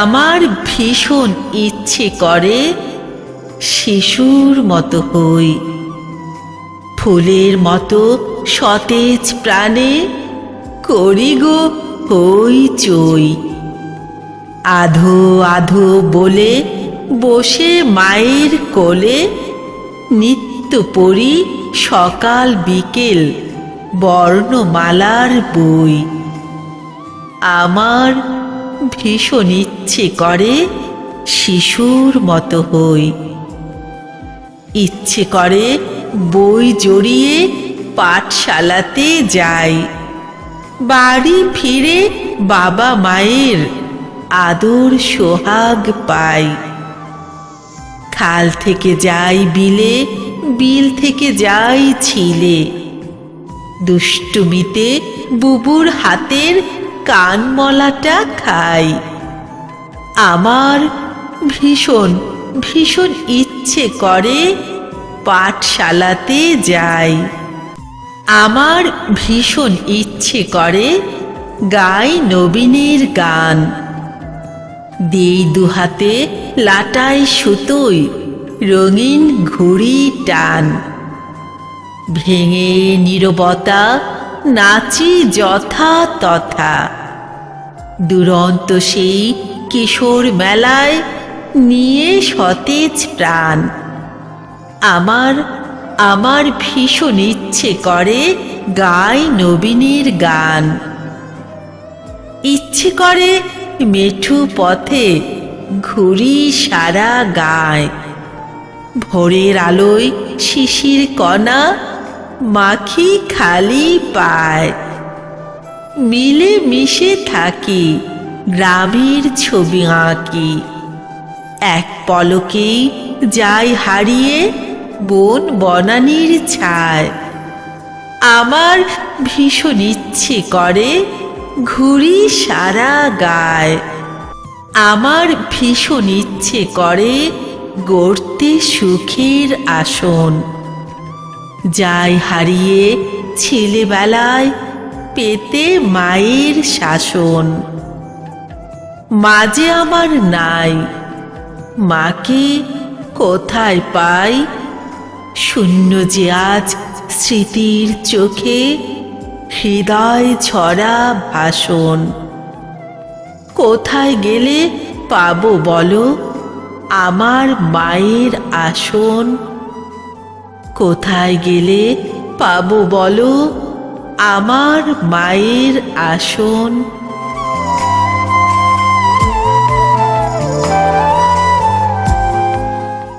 আমার ভীষণ ইচ্ছে করে শিশুর মতো হই। ফুলের মতো সতেজ প্রাণে করি গো হই চই। আধো আধো বলে বসে মায়ের কোলে নিত্য পড়ি সকাল বিকেল বর্ণমালার বই। আমার ভীষণ ইচ্ছে করে শিশুর মতো হই। ইচ্ছে করে বই জড়িয়ে পাঠশালাতে যাই। বাড়ি ফিরে বাবা মায়ের আদর সোহাগ পাই। খাল থেকে যাই বিলে, বিল থেকে যাই ছিলে। দুষ্টুমিতে বুবুর হাতের কানমলাটা খাই। আমার ভীষণ ভীষণ ইচ্ছে করে পাঠশালাতে যাই। আমার ভীষণ ইচ্ছে করে গাই নবীনের গান। দেই দুহাতে লাটাই সুতোই রঙিন ঘুড়ি টান। ভেঙে নীরবতা নাচি যথা তথা। দুরন্ত সেই কিশোর মেলায় নিয়ে সতেজ প্রাণ। আমার আমার ভীষণ ইচ্ছে করে গায় নবীনের গান। ইচ্ছে করে মেঠু পথে ঘুরি সারা গায়। ভোরের আলোয় শিশির কণা মাখি খালি পায়। মিলে মিশে থাকি গ্রামের ছবি আঁকি। এক পলকেই যাই হারিয়ে বন বনানির ছায়। আমার ভীষণ ইচ্ছে করে ঘুরি সারা গায়। আমার ভীষণ ইচ্ছে করে গড়তে সুখের আসন। যাই হারিয়ে ছেলেবেলায় পেতে মায়ের শাসন। মাঝে আমার নাই, মাকে কোথায় পাই? শূন্য যে আজ স্মৃতির চোখে হৃদয় ছড়া ভাষণ। কোথায় গেলে পাবো বলো? আমার মায়ের আসন কোথায় গেলে পাবো বলো? আমার মায়ের আসন